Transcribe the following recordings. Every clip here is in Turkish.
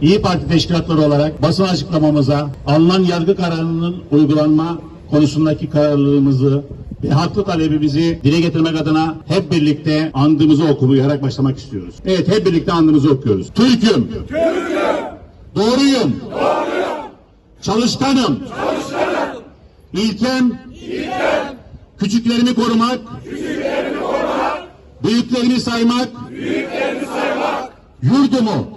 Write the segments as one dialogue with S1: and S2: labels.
S1: İyi Parti teşkilatları olarak basın açıklamamıza alınan yargı kararının uygulanma konusundaki kararlılığımızı ve haklı talebimizi dile getirmek adına hep birlikte andımızı okuyarak başlamak istiyoruz. Evet hep birlikte andımızı okuyoruz. Türk'üm. Doğruyum. Çalışkanım. İlkem. Küçüklerimi korumak. Büyüklerimi saymak. Yurdumu.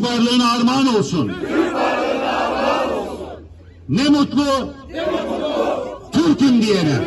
S1: Türk varlığına armağan olsun. Ne mutlu, Türk'üm diyene.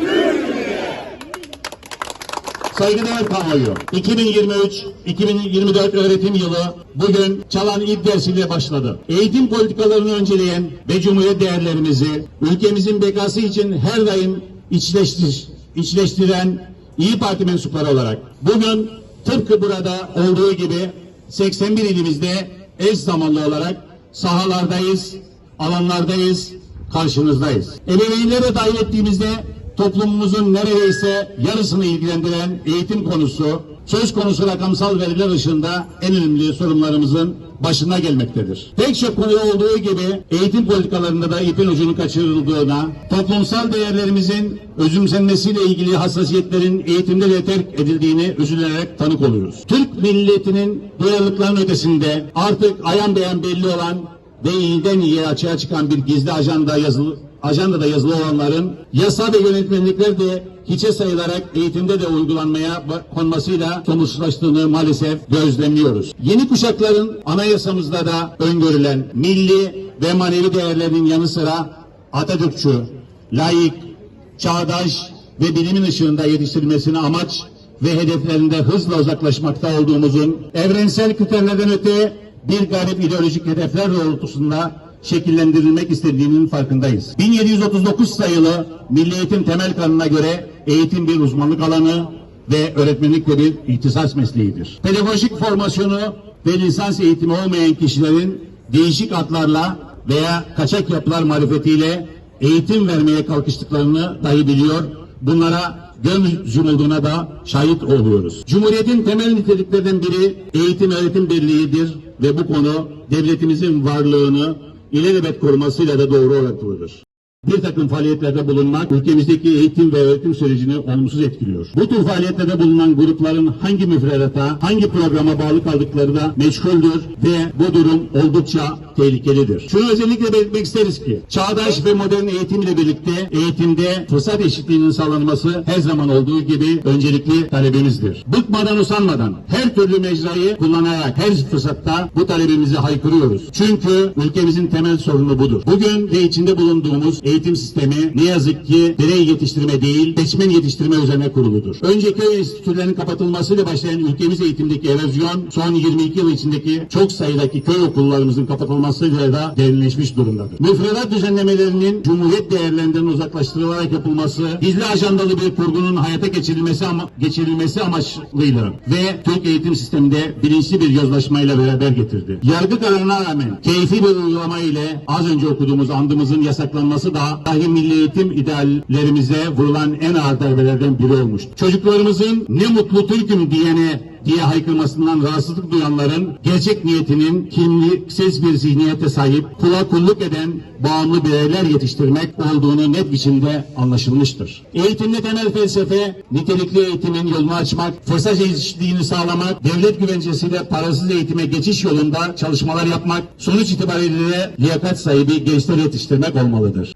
S1: Saygıdeğer kamuoyu, 2023-2024 öğretim yılı bugün çalan ilk dersiyle başladı. Eğitim politikalarını önceleyen ve cumhuriyet değerlerimizi ülkemizin bekası için her daim içleştir, içleştiren İyi Parti mensupları olarak bugün tıpkı burada olduğu gibi 81 ilimizde eş zamanlı olarak sahalardayız, alanlardayız, karşınızdayız. Ebeveynlere dahil ettiğimizde toplumumuzun neredeyse yarısını ilgilendiren eğitim konusu, söz konusu rakamsal veriler ışığında en önemli sorunlarımızın başına gelmektedir. Pek çok konuda olduğu gibi eğitim politikalarında da ipin ucunu kaçırıldığına, toplumsal değerlerimizin özümsenmesiyle ilgili hassasiyetlerin eğitimde de terk edildiğini üzülerek tanık oluyoruz. Türk milletinin duyarlılıkların ötesinde artık ayan beyan belli olan ve iyiden iyiye açığa çıkan bir gizli ajanda yazılı ajandada yazılı olanların yasa ve yönetmenlikler de hiçe sayılarak eğitimde de uygulanmaya konmasıyla sonuçlaştığını maalesef gözlemliyoruz. Yeni kuşakların anayasamızda da öngörülen milli ve manevi değerlerinin yanı sıra Atatürkçü, layık, çağdaş ve bilimin ışığında yetiştirilmesini amaç ve hedeflerinde hızla uzaklaşmakta olduğumuzun evrensel kriterlerden öte bir garip ideolojik hedefler doğrultusunda şekillendirilmek istediğinin farkındayız. 1739 sayılı Milli Eğitim Temel Kanunu'na göre eğitim bir uzmanlık alanı ve öğretmenlik de bir ihtisas mesleğidir. Pedagojik formasyonu ve lisans eğitimi olmayan kişilerin değişik adlarla veya kaçak yapılar marifetiyle eğitim vermeye kalkıştıklarını dahi biliyor. Bunlara göz yumulduğuna da şahit oluyoruz. Cumhuriyetin temel niteliklerinden biri eğitim öğretim birliğidir ve bu konu devletimizin varlığını ilelebet korumasıyla da doğru orantılıdır. Bir takım faaliyetlerde bulunmak ülkemizdeki eğitim ve öğretim sürecini olumsuz etkiliyor. Bu tür faaliyetlerde bulunan grupların hangi müfredata, hangi programa bağlı kaldıkları da meçhuldür ve bu durum oldukça tehlikelidir. Şunu özellikle belirtmek isteriz ki çağdaş ve modern eğitim ile birlikte eğitimde fırsat eşitliğinin sağlanması her zaman olduğu gibi öncelikli talebimizdir. Bıkmadan usanmadan her türlü mecrayı kullanarak her fırsatta bu talebimizi haykırıyoruz. Çünkü ülkemizin temel sorunu budur. Bugün de içinde bulunduğumuz eğitim sistemi ne yazık ki birey yetiştirme değil, seçmen yetiştirme üzerine kuruludur. Önce köy enstitülerinin kapatılmasıyla başlayan ülkemiz eğitimdeki erozyon son 22 yıl içindeki çok sayıdaki köy okullarımızın kapatılmasıyla da derinleşmiş durumdadır. Müfredat düzenlemelerinin cumhuriyet değerlerinden uzaklaştırılarak yapılması, gizli ajandalı bir kurgunun hayata geçirilmesi ama geçirilmesi amaçlıyla ve Türk eğitim sisteminde bilinçli bir yozlaşmayla beraber getirdi. Yargı kararına rağmen keyfi bir uygulama ile az önce okuduğumuz andımızın yasaklanması da dahi milli eğitim ideallerimize vurulan en ağır darbelerden biri olmuştur. Çocuklarımızın ne mutlu Türk'üm diyene diye haykırmasından rahatsızlık duyanların gerçek niyetinin kimliksiz bir zihniyete sahip, kula kulluk eden bağımlı bireyler yetiştirmek olduğunu net biçimde anlaşılmıştır. Eğitimde temel felsefe, nitelikli eğitimin yolunu açmak, fırsat eşitliğini sağlamak, devlet güvencesiyle parasız eğitime geçiş yolunda çalışmalar yapmak, sonuç itibariyle liyakat sahibi gençler yetiştirmek olmalıdır.